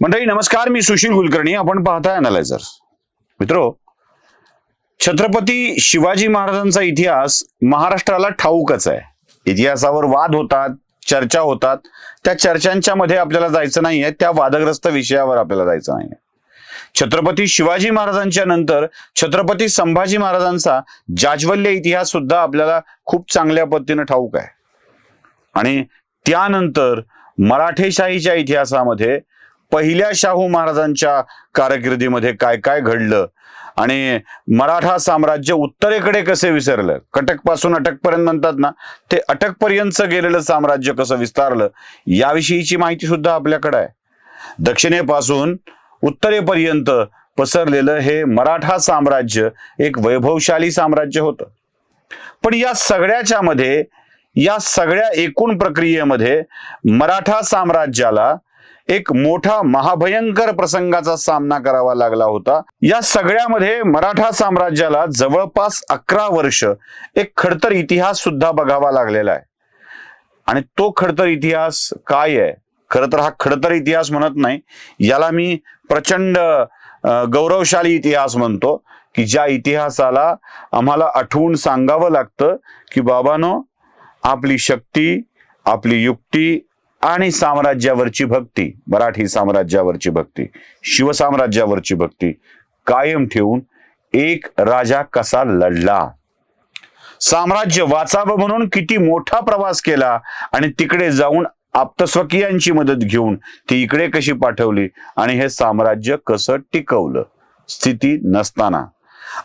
मंडळी नमस्कार मी सुशील कुलकर्णी. आपण पाहताय अनालायझर मित्रो छत्रपती शिवाजी महाराजांचा इतिहास महाराष्ट्राला ठाऊकच आहे. इतिहासावर वाद होतात चर्चा होतात. त्या चर्चांच्या मध्ये आपल्याला जायचं नाहीये त्या वादग्रस्त विषयावर आपल्याला जायचं नाहीये. छत्रपती शिवाजी महाराजांच्या नंतर छत्रपती संभाजी महाराजांचा जाज्वल्य इतिहास सुद्धा आपल्याला खूप चांगल्या पद्धतीनं ठाऊक आहे. आणि त्यानंतर मराठेशाहीच्या इतिहासामध्ये पहिल्या शाहू महाराजांच्या कारकिर्दीमध्ये काय काय घडलं? आणि मराठा साम्राज्य उत्तरेकडे कसे विसरलं? कटकपासून अटकपर्यंत म्हणतात ना ते अटकपर्यंत गेलेलं साम्राज्य कसं विस्तारलं? याविषयीची माहिती सुद्धा आपल्याकडे आहे. दक्षिणेपासून उत्तरेपर्यंत पसरलेलं हे मराठा साम्राज्य एक वैभवशाली साम्राज्य होतं. पण या सगळ्याच्या मध्ये या सगळ्या एकूण प्रक्रियेमध्ये मराठा साम्राज्याला एक मोठा महाभयंकर प्रसंगाचा सामना करावा लागला होता. या सगळ्यामध्ये मराठा साम्राज्याला जवळपास अकरा वर्ष एक खडतर इतिहास सुद्धा बघावा लागलेला आहे. आणि तो खडतर इतिहास काय आहे? खरं तर हा खडतर इतिहास म्हणत नाही. याला मी प्रचंड गौरवशाली इतिहास म्हणतो की ज्या इतिहासाला आम्हाला आठवून सांगावं लागतं की बाबानो आपली शक्ती आपली युक्ती आणि साम्राज्यावरची भक्ती मराठी साम्राज्यावरची भक्ती शिवसाम्राज्यावरची भक्ती कायम ठेवून एक राजा कसा लढला? साम्राज्य वाचावं म्हणून किती मोठा प्रवास केला आणि तिकडे जाऊन आप्तस्वकीयांची मदत घेऊन ती इकडे कशी पाठवली आणि हे साम्राज्य कसं टिकवलं? स्थिती नसताना.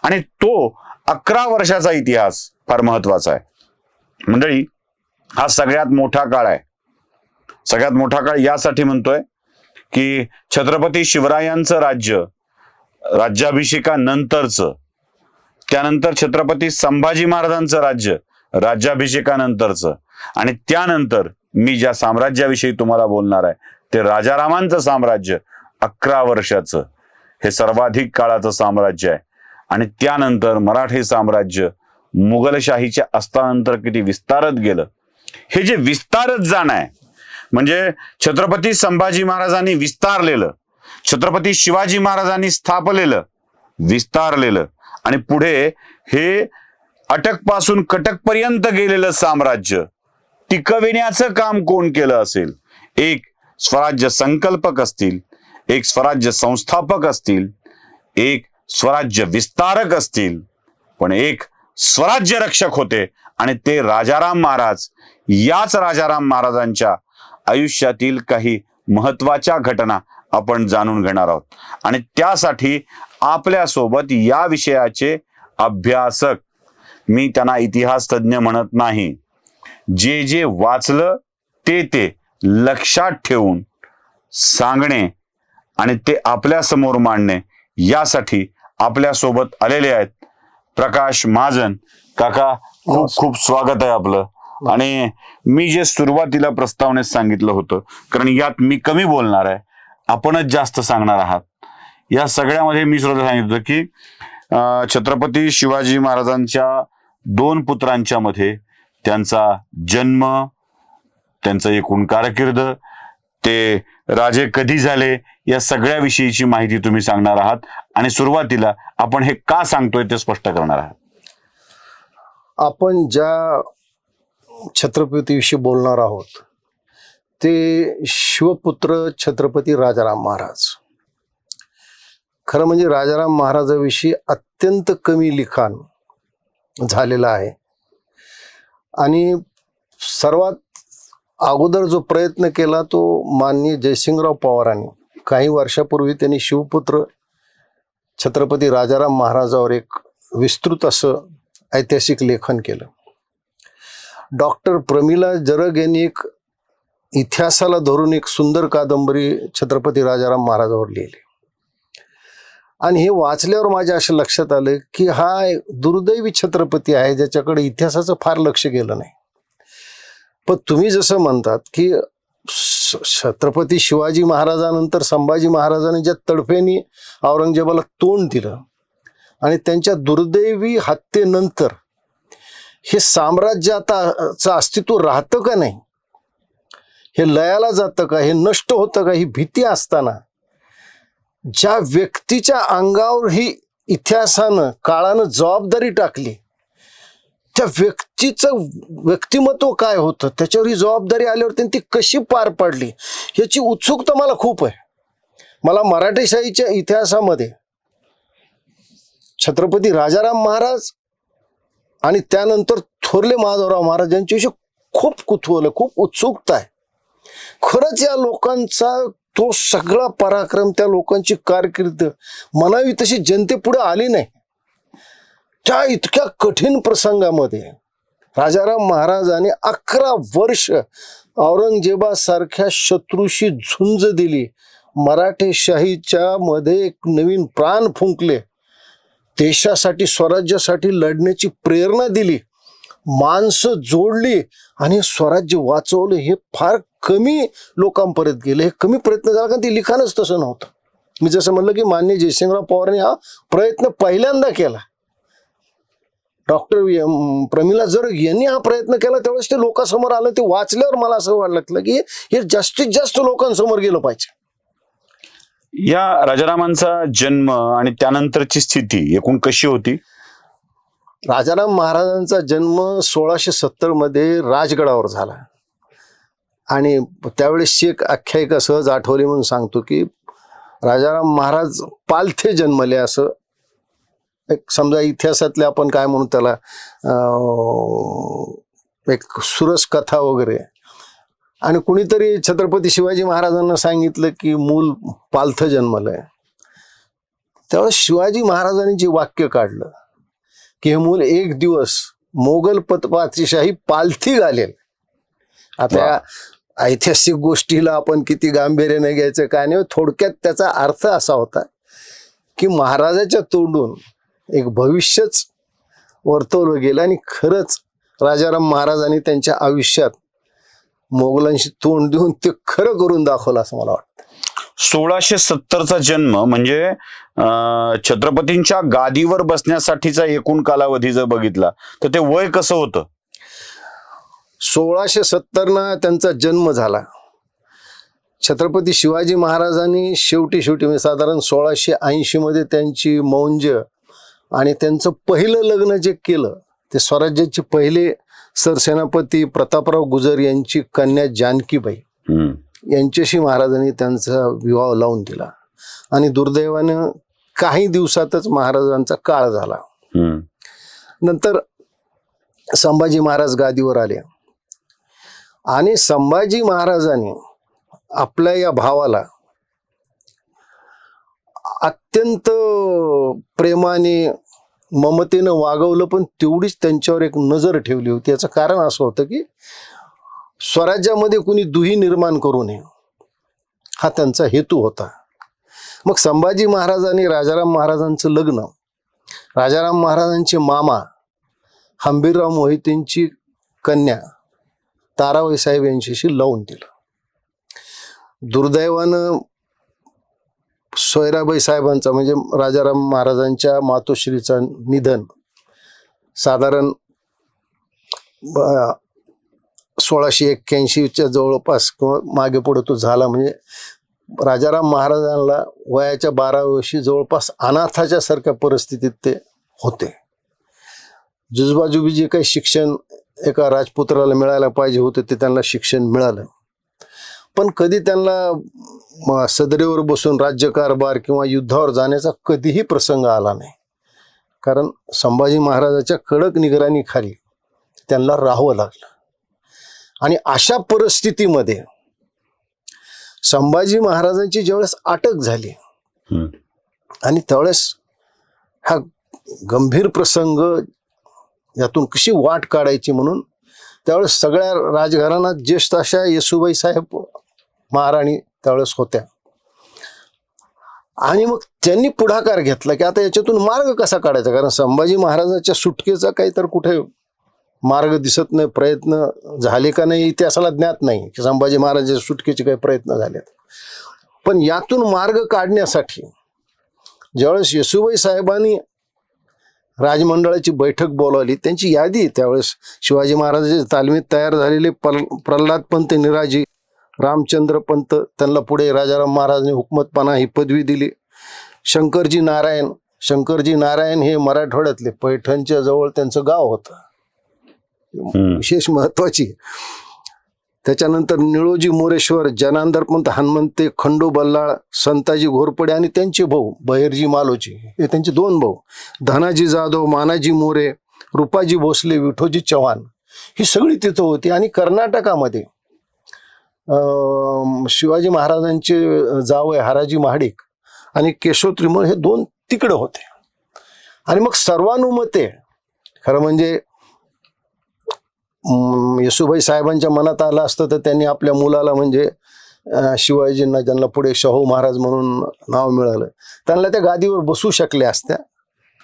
आणि तो अकरा वर्षाचा इतिहास फार महत्त्वाचा आहे. मंडळी हा सगळ्यात मोठा काळ आहे. सगळ्यात मोठा काळ यासाठी म्हणतोय की छत्रपती शिवरायांचं राज्य राज्याभिषेकानंतरचं त्यानंतर छत्रपती संभाजी महाराजांचं राज्य राज्याभिषेकानंतरचं. आणि त्यानंतर मी ज्या साम्राज्याविषयी तुम्हाला बोलणार आहे ते राजारामांचं साम्राज्य अकरा वर्षाचं. हे सर्वाधिक काळाचं साम्राज्य आहे. आणि त्यानंतर मराठी साम्राज्य मुघलशाहीच्या अस्तानंतर किती विस्तारत गेलं. हे जे विस्तारत जाणं आहे म्हणजे छत्रपती संभाजी महाराजांनी विस्तारलेलं छत्रपती शिवाजी महाराजांनी स्थापलेलं विस्तारलेलं. आणि पुढे हे अटकपासून कटकपर्यंत गेलेलं साम्राज्य टिकविण्याचं काम कोण केलं असेल? एक स्वराज्य संकल्पक असतील एक स्वराज्य संस्थापक असतील एक स्वराज्य विस्तारक असतील पण एक स्वराज्य रक्षक होते. आणि ते राजाराम महाराज याच राजाराम महाराजांच्या आयुष्यातील काही महत्त्वाच्या घटना आपण जाणून घेणार आहोत. आणि त्यासाठी आपल्यासोबत या विषयाचे अभ्यासक मी त्यांना इतिहास तज्ज्ञ म्हणत नाही जे जे वाचलं ते ते लक्षात ठेवून सांगणे आणि ते आपल्यासमोर मांडणे यासाठी आपल्यासोबत आलेले आहेत प्रकाश महाजन काका खूप खूप स्वागत आहे आपलं. आणि मी जे सुरुवातीला प्रस्तावनेत सांगितलं होतं कारण यात मी कमी बोलणार आहे आपणच जास्त सांगणार आहात. या सगळ्यामध्ये मी सुरुवात सांगितलं होतं की छत्रपती शिवाजी महाराजांच्या दोन पुत्रांच्या मध्ये त्यांचा जन्म त्यांचं एकूण कारकीर्द ते राजे कधी झाले या सगळ्या विषयीची माहिती तुम्ही सांगणार आहात आणि सुरुवातीला आपण हे का सांगतोय ते स्पष्ट करणार आहात. आपण ज्या छत्रपतीविषयी बोलणार आहोत. ते शिवपुत्र छत्रपती राजाराम महाराज. खरं म्हणजे राजाराम महाराजाविषयी अत्यंत कमी लिखाण झालेलं आहे. आणि सर्वात अगोदर जो प्रयत्न केला तो माननीय जयसिंगराव पवारांनी. काही वर्षापूर्वी त्यांनी शिवपुत्र छत्रपती राजाराम महाराजावर एक विस्तृत असं ऐतिहासिक लेखन केलं. डॉक्टर प्रमिला जरग यांनी एक इतिहासाला धरून एक सुंदर कादंबरी छत्रपती राजाराम महाराजावर लिहिली. आणि हे वाचल्यावर माझ्या असं लक्षात आलं की हा दुर्दैवी छत्रपती आहे ज्याच्याकडे इतिहासाचं फार लक्ष गेलं नाही. पण तुम्ही जसं म्हणतात की छत्रपती शिवाजी महाराजानंतर संभाजी महाराजांनी ज्या तडफेनी औरंगजेबाला तोंड दिलं आणि त्यांच्या दुर्दैवी हत्येनंतर हे साम्राज्य आता चं अस्तित्व राहतं का नाही? हे लयाला जातं का? हे नष्ट होतं का? ही भीती असताना? ज्या व्यक्तीच्या अंगावर ही इतिहासानं काळानं जबाबदारी टाकली त्या व्यक्तीचं व्यक्तिमत्व काय होतं? त्याच्यावर ही जबाबदारी आल्यावर त्यांनी ती कशी पार पाडली? याची उत्सुकता मला खूप आहे. मला मराठेशाहीच्या इतिहासामध्ये छत्रपती राजाराम महाराज आणि त्यानंतर थोरले माधवराव महाराज यांच्याविषयी खूप कुतूहल आहे, खूप उत्सुकता आहे. खरंच या लोकांचा तो सगळा पराक्रम त्या लोकांची कारकीर्द म्हणावी तशी जनतेपुढे आली नाही. त्या इतक्या कठीण प्रसंगामध्ये राजाराम महाराजांनी अकरा वर्ष औरंगजेबासारख्या शत्रूशी झुंज दिली. मराठेशाहीच्या मध्ये एक नवीन प्राण फुंकले. देशासाठी स्वराज्यासाठी लढण्याची प्रेरणा दिली. माणसं जोडली आणि स्वराज्य वाचवलं. हे फार कमी लोकांपर्यंत गेले. हे कमी प्रयत्न झाला कारण ते लिखाणच तसं नव्हतं. मी जसं म्हणलं की मान्य जयसिंगराव पवारांनी हा प्रयत्न पहिल्यांदा केला. डॉक्टर प्रमिला जर यांनी हा प्रयत्न केला. त्यावेळेस ते लोकांसमोर आलं. ते वाचल्यावर मला असं वाटलं की हे जास्तीत जास्त लोकांसमोर गेलं पाहिजे. या राजारामांचा जन्म आणि त्यानंतरची स्थिती एकूण कशी होती? राजाराम महाराजांचा जन्म सोळाशे सत्तरमध्ये राजगडावर झाला. आणि त्यावेळेसची एक आख्यायिका सहज आठवली म्हणून सांगतो की राजाराम महाराज पालथे जन्मले असं एक समजा इतिहासातले आपण काय म्हणू त्याला एक सुरस कथा वगैरे. आणि कुणीतरी छत्रपती शिवाजी महाराजांना सांगितलं की मूल पालथं जन्मलंय. त्यावेळेस शिवाजी महाराजांनी जे वाक्य काढलं की हे मूल एक दिवस मोगल पतपातीशाही पालथी घालेल. आता ऐतिहासिक गोष्टीला आपण किती गांभीर्याने घ्यायचं काय नाही थोडक्यात त्याचा अर्थ असा होता की महाराजाच्या तोंडून एक भविष्यच वर्तवलं गेलं आणि खरंच राजाराम महाराजांनी त्यांच्या आयुष्यात मोगलांशी तोंड देऊन ते खरं करून दाखवलं असं मला वाटतं. सोळाशे सत्तरचा जन्म म्हणजे छत्रपतींच्या गादीवर बसण्यासाठीचा एकूण कालावधी जर बघितला तर ते वय कसं होतं? सोळाशे सत्तरनं त्यांचा जन्म झाला. छत्रपती शिवाजी महाराजांनी शेवटी शेवटी म्हणजे साधारण सोळाशे ऐंशी मध्ये त्यांची मौंज आणि त्यांचं पहिलं लग्न जे केलं ते स्वराज्याचे पहिले सरसेनापती प्रतापराव गुजर यांची कन्या जानकीबाई. यांच्याशी महाराजांनी त्यांचा विवाह लावून दिला आणि दुर्दैवानं काही दिवसातच महाराजांचा काळ झाला. नंतर संभाजी महाराज गादीवर आले आणि संभाजी महाराजांनी आपल्या या भावाला अत्यंत प्रेमाने ममतेनं वागवलं पण तेवढीच त्यांच्यावर एक नजर ठेवली होती. याचं कारण असं होतं की स्वराज्यामध्ये कुणी दुही निर्माण करू नये हा त्यांचा हेतू होता. मग संभाजी महाराज आणि राजाराम महाराजांचं लग्न राजाराम महाराजांचे मामा हंबीरराव मोहितेंची कन्या ताराबाई साहेब यांच्याशी लावून दिलं. दुर्दैवानं सोयराबाई साहेबांचा म्हणजे राजाराम महाराजांच्या मातोश्रीचं निधन. साधारण सोळाशे एक्क्याऐंशीच्या जवळपास किंवा मागे पुढे तो झाला. म्हणजे राजाराम महाराजांना वयाच्या बारा वर्षी जवळपास अनाथाच्या सारख्या परिस्थितीत ते होते. जुजबाजुबी जे काही शिक्षण एका राजपुत्राला मिळायला पाहिजे होतं ते त्यांना शिक्षण मिळालं. पण कधी त्यांना सदरेवर बसून राज्यकारभार किंवा युद्धावर जाण्याचा कधीही प्रसंग आला नाही कारण संभाजी महाराजाच्या कडक निगराणीखाली त्यांना राहावं लागलं आणि अशा परिस्थितीमध्ये संभाजी महाराजांची ज्यावेळेस अटक झाली. आणि त्यावेळेस हा गंभीर प्रसंग यातून कशी वाट काढायची म्हणून त्यावेळेस सगळ्या राजघराण्यात ज्येष्ठ अशा येसुबाई साहेब महाराणी त्यावेळेस होत्या. आणि मग त्यांनी पुढाकार घेतला की आता याच्यातून मार्ग कसा काढायचा? कारण संभाजी महाराजाच्या सुटकेचा काही तर कुठे मार्ग दिसत नाही प्रयत्न झाले का नाही इतिहासाला ज्ञात नाही की संभाजी महाराजाच्या सुटकेचे काही प्रयत्न झालेत. पण यातून मार्ग काढण्यासाठी ज्यावेळेस येसुबाई साहेबांनी राजमंडळाची बैठक बोलावली त्यांची यादी त्यावेळेस शिवाजी महाराजांच्या तालमीत तयार झालेले प्रल्हाद पंत निराजी रामचंद्र पंत त्यांना पुढे राजाराम महाराजांनी हुकमतपणा ही पदवी दिली. शंकरजी नारायण शंकरजी नारायण हे मराठवाड्यातले पैठणच्या जवळ त्यांचं गाव होतं. विशेष महत्वाची. त्याच्यानंतर निळोजी मोरेश्वर जनांदरपंत हनुमंते खंडू बल्लाळ संताजी घोरपडे आणि त्यांचे भाऊ बहिरजी मालोजी. हे त्यांचे दोन भाऊ. धनाजी जाधव मानाजी मोरे रुपाजी भोसले विठोजी चव्हाण. ही सगळी तिथं होती आणि कर्नाटकामध्ये शिवाजी महाराजांचे जावय हाराजी महाडिक आणि केशव त्रिमळ हे दोन तिकडे होते. आणि मग सर्वानुमते खरं म्हणजे येसुभाई साहेबांच्या मनात आलं असतं तर त्यांनी आपल्या मुलाला म्हणजे शिवाजींना ज्यांना पुढे शाहू महाराज म्हणून नाव मिळालं त्यांना त्या गादीवर बसू शकल्या असत्या.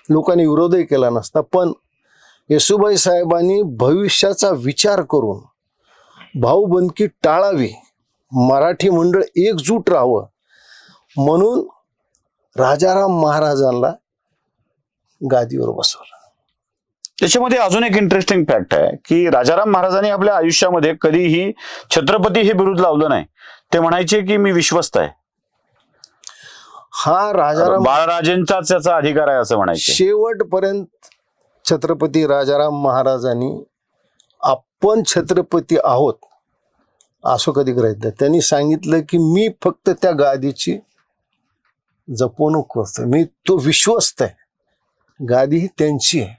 लोकांनी विरोधही केला नसता पण येसुबाई साहेबांनी भविष्याचा विचार करून भाऊबंदकी टाळावी. मराठी मंडळ एकजूट राहावं. म्हणून राजाराम महाराजांना गादीवर बसवलं. त्याच्यामध्ये अजून एक इंटरेस्टिंग फॅक्ट आहे की राजाराम महाराजांनी आपल्या आयुष्यामध्ये कधीही छत्रपती हे बिरुद लावलं नाही. ते म्हणायचे की मी विश्वस्त आहे. हा राजाराम बाळराजेंचाच याचा अधिकार आहे असं म्हणायचे. शेवटपर्यंत छत्रपती राजाराम महाराजांनी आपण छत्रपती आहोत असं कधी ग्रहित नाही. त्यांनी सांगितलं की मी फक्त त्या गादीची जपवणूक करतो मी तो विश्वस्त आहे. गादी ही त्यांची आहे.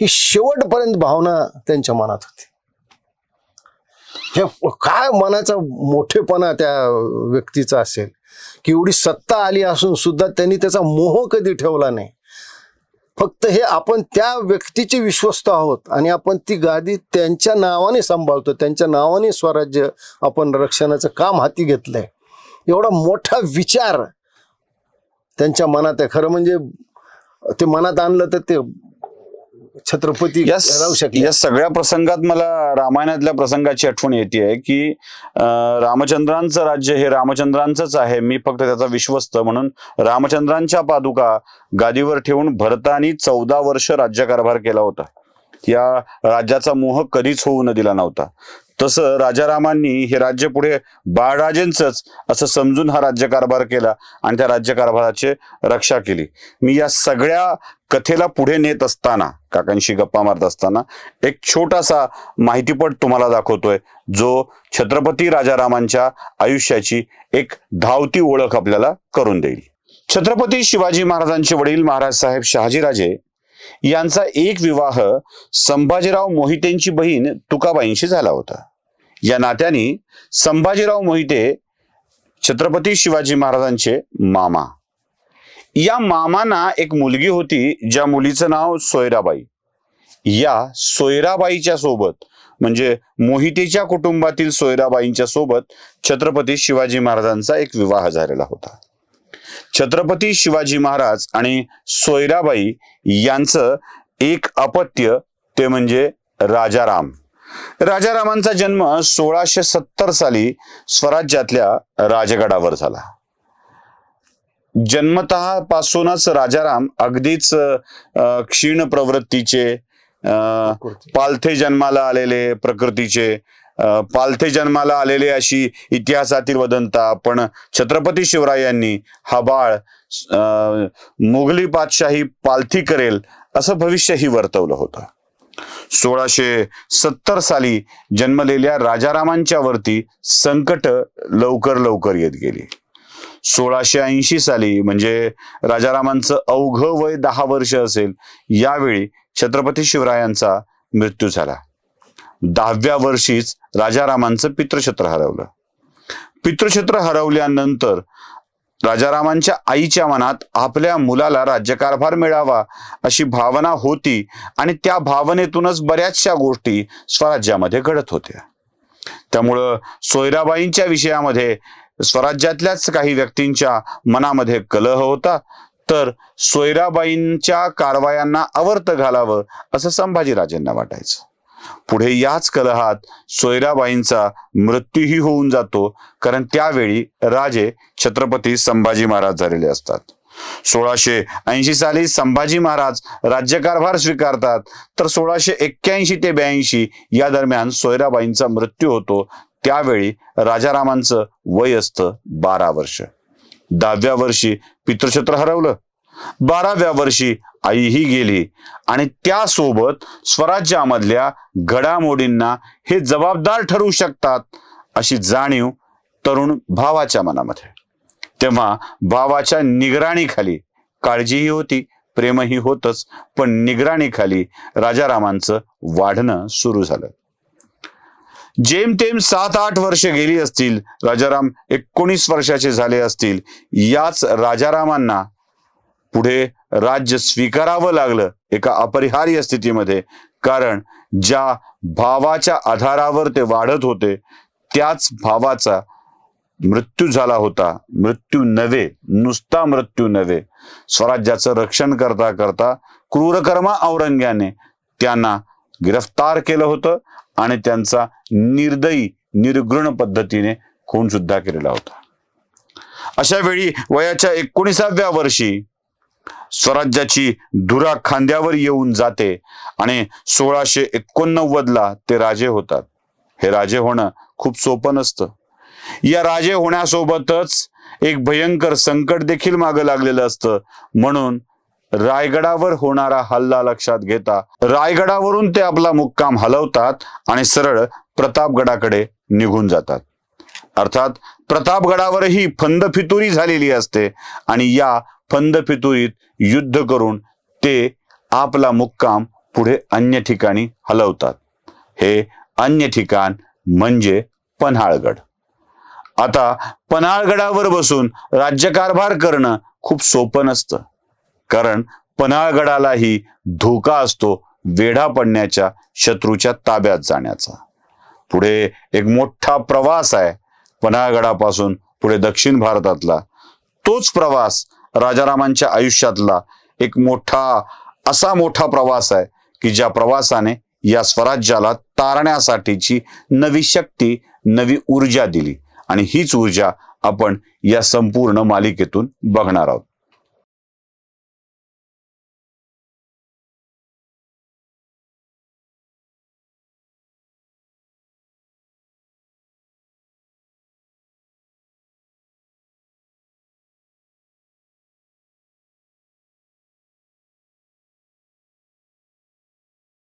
ही शेवटपर्यंत भावना त्यांच्या मनात होती. हे काय मनाचा मोठेपणा त्या व्यक्तीचा असेल? की एवढी सत्ता आली असून सुद्धा त्यांनी त्याचा मोह कधी ठेवला नाही? फक्त हे आपण त्या व्यक्तीचे विश्वस्त आहोत आणि आपण ती गादी त्यांच्या नावाने सांभाळतो त्यांच्या नावाने स्वराज्य आपण रक्षणाचं काम हाती घेतलंय. एवढा मोठा विचार त्यांच्या मनात आहे. खरं म्हणजे ते मनात आणलं तर ते छत्रपती या राहू शकले. या सगळ्या प्रसंगात मला रामायणातल्या प्रसंगाची आठवण येते की अं, रामचंद्रांचं राज्य हे रामचंद्रांचंच आहे. मी फक्त त्याचा विश्वस्त म्हणून रामचंद्रांच्या पादुका गादीवर ठेवून भरतानी चौदा वर्ष राज्यकारभार केला होता. या राज्याचा मोह कधीच होऊ न दिला नव्हता. तसं राजारामांनी हे राज्य पुढे बाळराजेंचंच असं समजून हा राज्यकारभार केला आणि त्या राज्यकारभाराची रक्षा केली. मी या सगळ्या कथेला पुढे नेत असताना काकांशी गप्पा मारत असताना एक छोटासा माहितीपट तुम्हाला दाखवतोय जो छत्रपती राजारामांच्या आयुष्याची एक धावती ओळख आपल्याला करून देईल. छत्रपती शिवाजी महाराजांचे वडील महाराज साहेब शहाजीराजे यांचा एक विवाह संभाजीराव मोहितेंची बहीण तुकाबाईंशी झाला होता. या नात्याने संभाजीराव मोहिते छत्रपती शिवाजी महाराजांचे मामा. या मामांना एक मुलगी होती ज्या मुलीचं नाव सोयराबाई. या सोयराबाईच्या सोबत म्हणजे मोहितेच्या कुटुंबातील सोयराबाईंच्या सोबत छत्रपती शिवाजी महाराजांचा एक विवाह झालेला होता. छत्रपती शिवाजी महाराज आणि सोयराबाई यांचं एक अपत्य ते म्हणजे राजाराम. राजारामांचा जन्म सोळाशे सत्तर साली स्वराज्यातल्या राजगडावर झाला. जन्मतः पासूनच राजाराम अगदीच क्षीण प्रवृत्तीचे अं, पालथे जन्माला आलेले प्रकृतीचे पालथे जन्माला आलेले अशी इतिहासातील वदंता. पण छत्रपती शिवरायांनी हा बाळ अं, मुघली बादशाही पालथी करेल असं भविष्यही वर्तवलं होतं. सोळाशे सत्तर साली जन्मलेल्या राजारामांच्या वरती संकट लवकर लवकर येत गेली. सोळाशे ऐंशी साली म्हणजे राजारामांचं अवघ वय दहा वर्ष असेल यावेळी छत्रपती शिवरायांचा मृत्यू झाला. दहाव्या वर्षीच राजारामांचं पितृक्षेत्र हरवलं. पितृक्षेत्र हरवल्यानंतर राजारामांच्या आईच्या मनात आपल्या मुलाला राज्यकारभार मिळावा अशी भावना होती आणि त्या भावनेतूनच बऱ्याचशा गोष्टी स्वराज्यामध्ये घडत होत्या. त्यामुळं सोयराबाईंच्या विषयामध्ये स्वराज्यातल्याच काही व्यक्तींच्या मनामध्ये कलह होता तर सोयराबाईंच्या कारवायांना आवर्त घालावं असं संभाजीराजेंना वाटायचं. पुढे याच कलहात सोयराबाईंचा मृत्यूही होऊन जातो कारण त्यावेळी राजे छत्रपती संभाजी महाराज झालेले असतात. सोळाशे ऐंशी साली संभाजी महाराज राज्यकारभार स्वीकारतात तर सोळाशे एक्क्याऐंशी ते ब्याऐंशी या दरम्यान सोयराबाईंचा मृत्यू होतो. त्यावेळी राजारामांचं वय असतं बारा वर्ष. दहाव्या वर्षी पितृक्षेत्र हरवलं. बाराव्या वर्षी आईही गेली आणि त्यासोबत स्वराज्यामधल्या घडामोडींना हे जबाबदार ठरू शकतात अशी जाणीव तरुण भावाच्या मनामध्ये. तेव्हा भावाच्या निगराणीखाली काळजीही होती प्रेमही होतच पण निगराणीखाली राजारामांचं वाढणं सुरू झालं. जेमतेम सात आठ वर्ष गेली असतील राजाराम एकोणीस वर्षाचे झाले असतील याच राजारामांना पुढे राज्य स्वीकारावं लागलं एका अपरिहार्य स्थितीमध्ये. कारण ज्या भावाच्या आधारावर ते वाढत होते त्याच भावाचा मृत्यू झाला होता. मृत्यू नव्हे नुसता मृत्यू नव्हे. स्वराज्याचं रक्षण करता करता क्रूरकर्मा औरंग्याने त्यांना गिरफ्तार केलं होतं आणि त्यांचा निर्दयी निर्घृण पद्धतीने खून सुद्धा केलेला होता. अशा वेळी वयाच्या एकोणीसाव्या वर्षी स्वराज्याची धुरा खांद्यावर येऊन जाते आणि सोळाशे एकोणनव्वदला ते राजे होतात. हे राजे होणं खूप सोपं नसतं. या राजे होण्यासोबतच एक भयंकर संकट देखील मागं लागलेलं असतं. म्हणून रायगडावर होणारा हल्ला लक्षात घेता रायगडावरून ते आपला मुक्काम हलवतात आणि सरळ प्रतापगडाकडे निघून जातात. अर्थात प्रतापगडावरही फंद फितुरी झालेली असते आणि या फंद फितुरीत युद्ध करून ते आपला मुक्काम पुढे अन्य ठिकाणी हलवतात. हे अन्य ठिकाण म्हणजे पन्हाळगड. आता पन्हाळगडावर बसून राज्यकारभार करणं खूप सोपं नसतं. कारण पन्हाळगडालाही धोका असतो वेढा पडण्याच्या शत्रूच्या ताब्यात जाण्याचा. पुढे एक मोठा प्रवास आहे. पन्हाळगडापासून पुढे दक्षिण भारतातला तोच प्रवास राजारामांच्या आयुष्यातला एक मोठा असा मोठा प्रवास आहे की ज्या प्रवासाने या स्वराज्याला तारण्यासाठीची नवी शक्ती नवी ऊर्जा दिली. आणि हीच ऊर्जा आपण या संपूर्ण मालिकेतून बघणार आहोत.